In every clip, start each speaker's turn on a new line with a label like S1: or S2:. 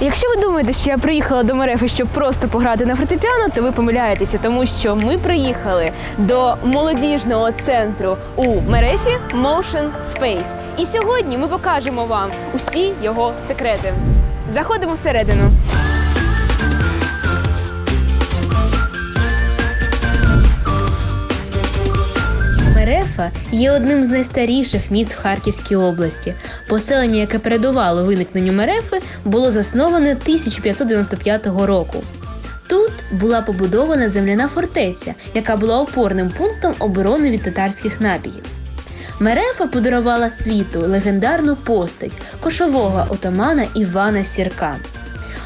S1: Якщо ви думаєте, що я приїхала до Мерефи, щоб просто пограти на фортепіано, то ви помиляєтеся, тому що ми приїхали до молодіжного центру у Мерефі Motion Space. І сьогодні ми покажемо вам усі його секрети. Заходимо всередину.
S2: Мерефа є одним з найстаріших міст в Харківській області. Поселення, яке передувало виникненню Мерефи, було засноване 1595 року. Тут була побудована земляна фортеця, яка була опорним пунктом оборони від татарських набігів. Мерефа подарувала світу легендарну постать кошового отамана Івана Сірка.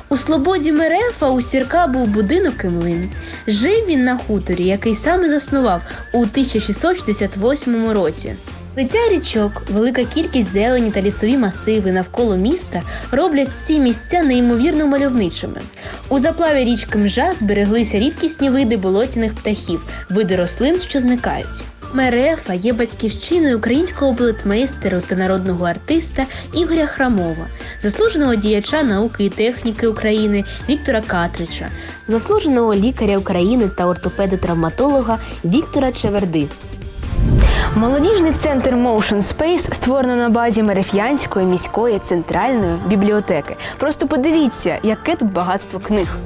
S2: У Слободі Мерефа у Сірка був будинок і млин. Жив він на хуторі, який саме заснував у 1668 році. Лиття річок, велика кількість зелені та лісові масиви навколо міста роблять ці місця неймовірно мальовничими. У заплаві річки Мжа збереглися рідкісні види болотяних птахів, види рослин, що зникають. Мерефа є батьківщиною українського балетмейстеру та народного артиста Ігоря Храмова, заслуженого діяча науки і техніки України Віктора Катрича, заслуженого лікаря України та ортопеда-травматолога Віктора Чеверди.
S1: Молодіжний центр Motion Space створено на базі Мереф'янської міської центральної бібліотеки. Просто подивіться, яке тут багатство книг.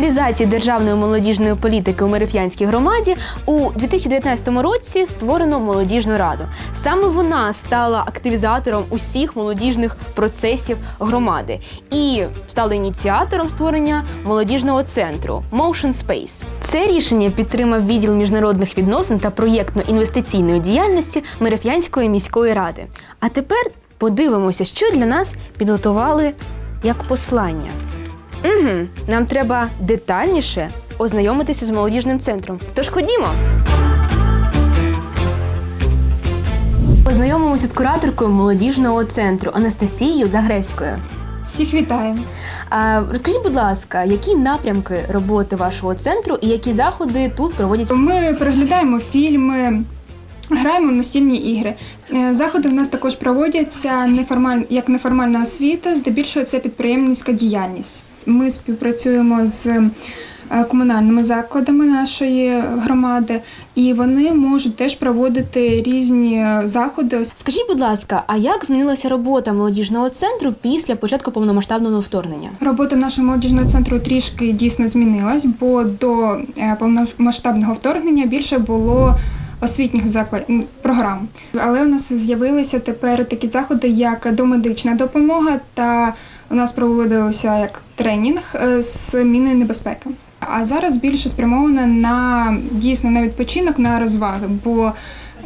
S1: Реалізації державної молодіжної політики у Мереф'янській громаді у 2019 році створено молодіжну раду. Саме вона стала активізатором усіх молодіжних процесів громади і стала ініціатором створення молодіжного центру Motion Space. Це рішення підтримав відділ міжнародних відносин та проєктно-інвестиційної діяльності Мереф'янської міської ради. А тепер подивимося, що для нас підготували як послання. Угу, нам треба детальніше ознайомитися з молодіжним центром. Тож ходімо. Познайомимося з кураторкою молодіжного центру Анастасією Загревською.
S3: Всіх вітаю.
S1: А, розкажіть, будь ласка, які напрямки роботи вашого центру і які заходи тут проводяться?
S3: Ми переглядаємо фільми, граємо в настільні ігри. Е, Заходи в нас також проводяться неформаль... як неформальна освіта, здебільшого це підприємницька діяльність. Ми співпрацюємо з е, комунальними закладами нашої громади, і вони можуть теж проводити різні заходи.
S1: Скажіть, будь ласка, а як змінилася робота молодіжного центру після початку повномасштабного вторгнення?
S3: Робота нашого молодіжного центру трішки дійсно змінилась, бо до е, повномасштабного вторгнення більше було освітніх заклад... програм. Але у нас з'явилися тепер такі заходи, як домедична допомога, та у нас проводився як тренінг е, з мінної небезпеки. А зараз більше спрямовано на дійсно на відпочинок, на розваги, бо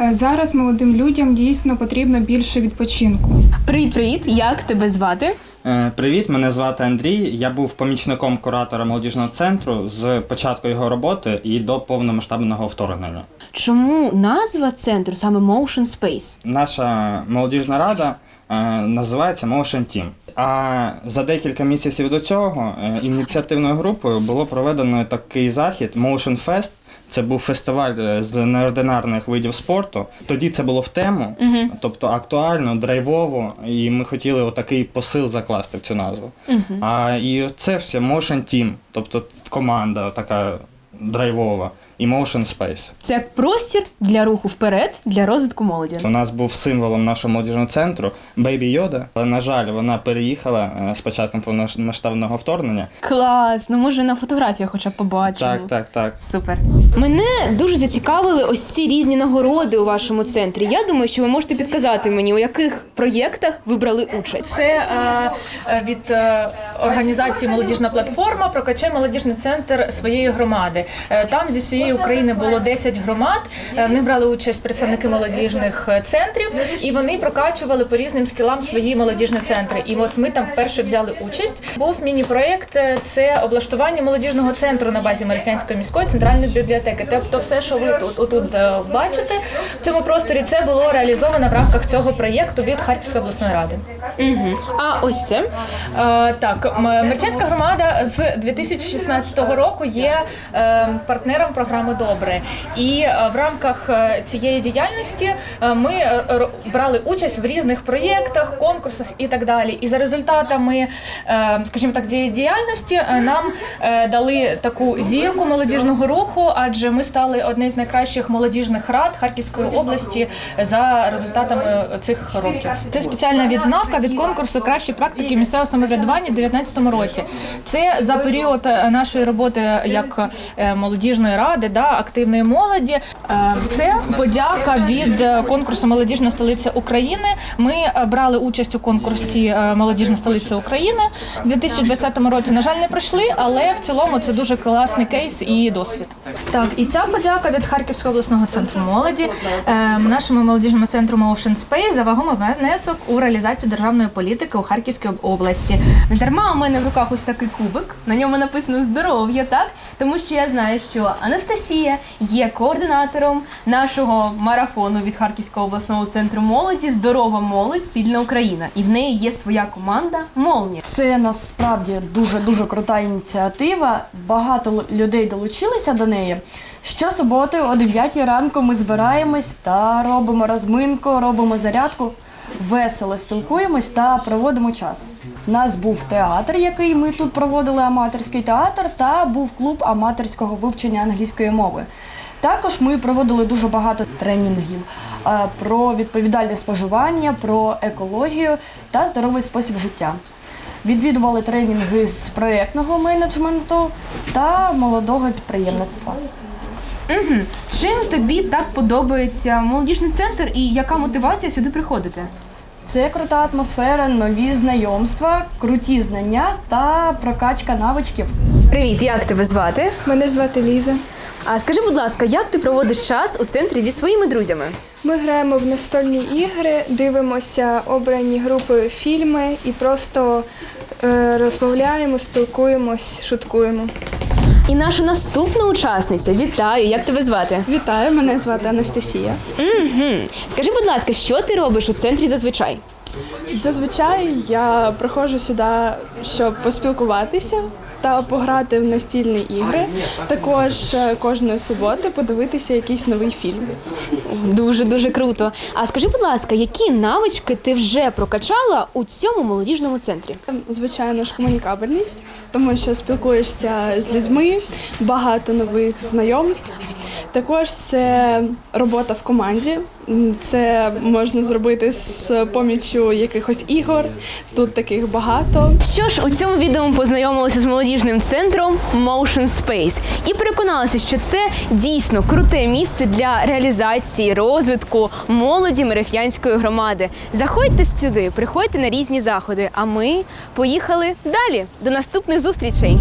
S3: е, зараз молодим людям дійсно потрібно більше відпочинку.
S1: Привіт, привіт! Як тебе звати?
S4: Е, Привіт, мене звати Андрій. Я був помічником куратора молодіжного центру з початку його роботи і до повномасштабного вторгнення.
S1: Чому назва центру саме Motion Space?
S4: Наша молодіжна рада е, називається Motion Team. А за декілька місяців до цього е, ініціативною групою було проведено такий захід Motion Fest. Це був фестиваль е, з неординарних видів спорту. Тоді це було в тему, тобто актуально, драйвово, і ми хотіли отакий посил закласти в цю назву. А і це все Motion Team, тобто команда така драйвова, і Motion Space.
S1: Це як простір для руху вперед для розвитку молоді.
S4: У нас був символом нашого молодіжного центру Бейбі Йода, але на жаль, вона переїхала е, з початком повномасштабного вторгнення.
S1: Клас, ну може на фотографіях хоча б побачимо.
S4: Так, так, так.
S1: Супер. Мене дуже зацікавили ось ці різні нагороди у вашому центрі. Я думаю, що ви можете підказати мені, у яких проєктах ви брали участь.
S5: Це е, е, від е, організації Молодіжна платформа прокачає молодіжний центр своєї громади. Е, Там зі всієї України було 10 громад. Е, В них брали участь представники молодіжних е, центрів, і вони прокачували по різним скілам свої молодіжні центри. І от ми там вперше взяли участь. Був міні-проєкт це облаштування молодіжного центру на базі Марифянської міської центральної бібліотеки. Тобто, все, що ви тут отут бачите в цьому просторі, це було реалізовано в рамках цього проєкту від Харківської обласної ради.
S1: А ось це.
S5: Е, Так, М- Мерфянська громада з 2016 року є е, партнером програми Добре. І е, в рамках е, цієї діяльності ми брали участь в різних проєктах, конкурсах і так далі. І за результатами, скажімо так, цієї діяльності нам дали таку зірку молодіжного руху, адже ми стали однією з найкращих молодіжних рад Харківської області за результатами цих років. Це спеціальна відзнака від конкурсу кращі практики місцевого самоврядування 2019 році. Це за період е, нашої роботи як е, молодіжної ради, да, активної молоді. Е, Це подяка від конкурсу Молодіжна столиця України. Ми брали участь у конкурсі Молодіжна столиця України в 2020 році. На жаль, не пройшли, але в цілому це дуже класний кейс і досвід. Так, і ця подяка від Харківського обласного центру молоді, нашому молодіжному центру Motion Space за вагомий внесок у реалізацію державної політики у Харківській області.
S1: Дарма у мене в руках ось такий кубик. На ньому написано здоров'я, так? Тому що я знаю, що Анастасія є координатором нашого марафону від Харківського обласного центру молоді Здорова молодь, сильна Україна. І в неї є своя команда Молнія.
S6: Це насправді дуже дуже крута ініціатива. Багато людей долучилися до неї. Щосуботи о 9 ранку ми збираємось та робимо розминку, робимо зарядку, весело спілкуємось та проводимо час. Нас був театр, який ми тут проводили аматорський театр, та був клуб аматорського вивчення англійської мови. Також ми проводили дуже багато тренінгів е, про відповідальне споживання, про екологію та здоровий спосіб життя. Відвідували тренінги з проєктного менеджменту та молодого підприємництва.
S1: Угу. Чим тобі так подобається молодіжний центр і яка мотивація сюди приходити?
S6: Це крута атмосфера, нові знайомства, круті знання та прокачка навичків.
S1: Привіт, як тебе звати?
S7: Мене звати Ліза.
S1: А скажи, будь ласка, як ти проводиш час у центрі зі своїми друзями?
S7: Ми граємо в настольні ігри, дивимося обрані групи фільми і просто е, розмовляємо, спілкуємось, шуткуємо.
S1: І наша наступна учасниця. Вітаю, як тебе звати?
S7: Вітаю, мене звати Анастасія.
S1: Угу. Скажи, будь ласка, що ти робиш у центрі зазвичай?
S7: Зазвичай я приходжу сюди, щоб поспілкуватися та пограти в настільні ігри. Також е, кожної суботи подивитися якийсь новий фільм.
S1: Дуже дуже круто. А скажи, будь ласка, які навички ти вже прокачала у цьому молодіжному центрі?
S7: Звичайно ж, комунікабельність, тому що спілкуєшся з людьми, багато нових знайомств. Також це робота в команді. Це можна зробити з поміччю якихось ігор. Тут таких багато.
S1: Що ж, у цьому відео ми познайомилися з молодіжним центром Motion Space і переконалися, що це дійсно круте місце для реалізації розвитку молоді Мереф'янської громади. Заходьте сюди, приходьте на різні заходи. А ми поїхали далі. До наступних зустрічей.